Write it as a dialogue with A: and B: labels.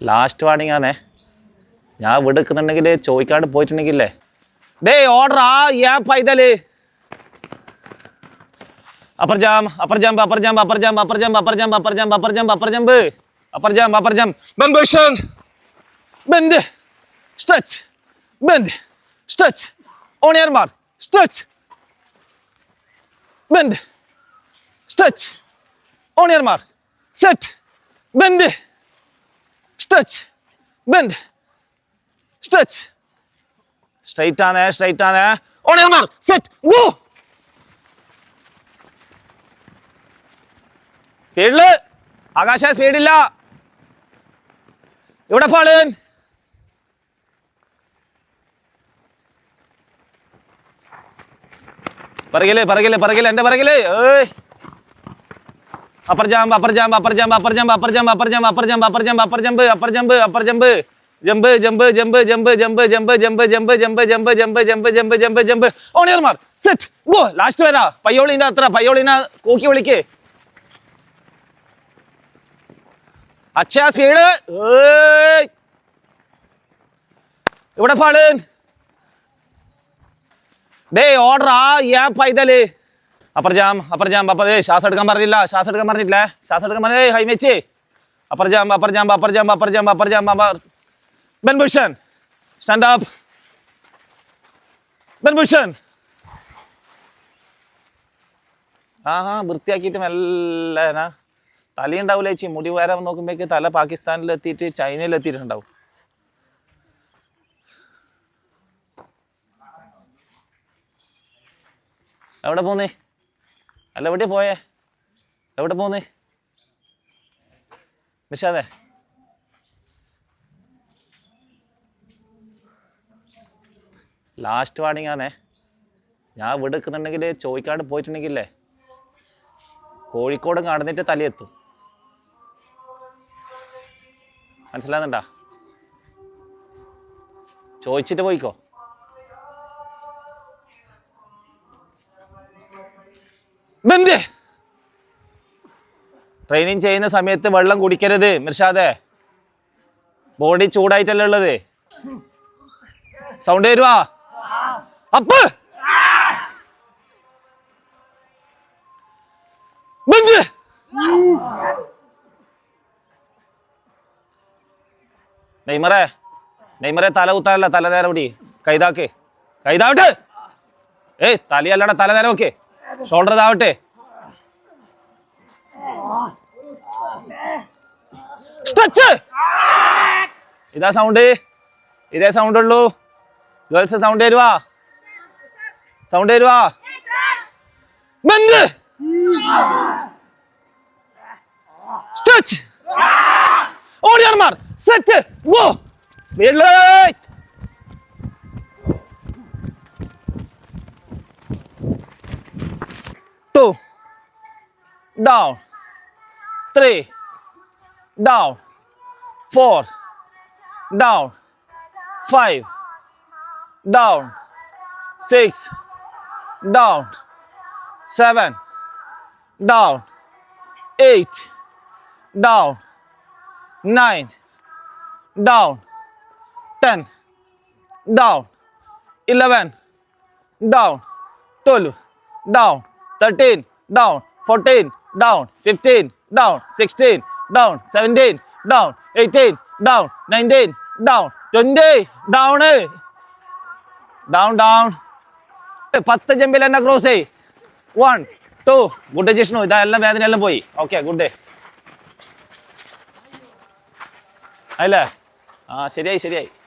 A: Last warning ആണേ ഞാൻ ഇവിടെ എടുക്കുന്നുണ്ടെങ്കിൽ ചോദിക്കാണ്ട് പോയിട്ടുണ്ടെങ്കിലേ ഡേ ഓർഡർ ആ യാ പൈതൽ upper jump upper jump upper jump upper jump upper jump upper jump upper jump upper jump upper jump upper jump upper jump bend position bend stretch bend stretch on your mark stretch bend stretch on your mark set bend stretch bend stretch straight ആണ് straight ആണ് on set go സ്പീഡിൽ ആകാശ സ്പീഡില്ല ഇവിടെ പാളൻ പറകിൽ പറകിൽ പറകിൽ എന്റെ പറകിൽ. ഏയ്. Upper jump upper jump upper jump upper jump upper jump upper jump upper jump upper jump upper jump upper jump upper jump jump jump jump jump jump jump jump jump jump jump jump jump jump jump jump ഓണിയർമാർ set go last വരാ പയ്യോളിന്റെ അത്ര പയ്യോളിനെ കൂക്കി വിളിക്ക് അക്ഷയ speed ഇവിടെ ഫാളൻ ഡേ ഓർഡർ ആ യാ പൈതൽ upper jump upper jump upper ഏയ് ശ്വാസം എടുക്കാൻ പറഞ്ഞില്ല ശ്വാസം എടുക്കാൻ പറഞ്ഞില്ലേ ശ്വാസം എടുക്കാൻ പറഞ്ഞേ ഹൈ വെച്ച് upper jump upper jump upper jump upper jump upper stand up bend Bhushan ആ ആ വൃത്തിയാക്കിയിട്ട് മെല്ലനാ തലയുണ്ടാവില്ല ചേച്ചി. മുടി വരാൻ നോക്കുമ്പോഴേക്ക് തല ചൈനയിൽ എത്തിയിട്ടുണ്ടാവും എവിടെ പോന്നേ? അല്ല എവിടെയാ പോയേ? എവിടെ പോന്നേ? നിഷാദേ ലാസ്റ്റ് വാണിംഗ് ആണേ. ഞാൻ ഇവിടെ നിൽക്കുന്നുണ്ടെങ്കിൽ ചോദിക്കാണ്ട് പോയിട്ടുണ്ടെങ്കിലേ കോഴിക്കോട് കടന്നിട്ട് തലയെത്തും. മനസ്സിലാകുന്നുണ്ടാ ചോദിച്ചിട്ട് പോയിക്കോ ബന്ദ് ട്രെയിനിങ് ചെയ്യുന്ന സമയത്ത് വെള്ളം കുടിക്കരുത് മിർഷാദെ. ബോഡി ചൂടായിട്ടല്ലേ ഉള്ളത്? സൗണ്ട് വരുവാ? അപ്പ്! ബഞ്ച് നെയ്മറേ നെയ്മറെ തല കുത്താനല്ല തല നേരെ പിടി. കൈതാക്ക്. കൈതാവട്ടെ. ഏയ് തലയല്ലട തല നേരം ഓക്കെ ഷോൾഡർ ഇതാവട്ടെ. സ്ട്രെച്ച് ഇതാ സൗണ്ട് ഇതേ സൗണ്ട് ഉള്ളൂ. ഗേൾസ് സൗണ്ട് തരുവാ. Sound തരുവാ. Bend! Stretch on your mark set go speed light two. Down. Three down four down five down six down seven down eight down nine down ten down eleven down twelve down thirteen down fourteen down fifteen down sixteen down seventeen down eighteen down nineteen down twenty down down down പത്ത് ജമ്പിൽ എന്നെ cross ചെയ് one two good Jishnu ഇതെല്ലാം വേദന എല്ലാം പോയി okay good day അല്ലേ ആ ശരിയായി ശരിയായി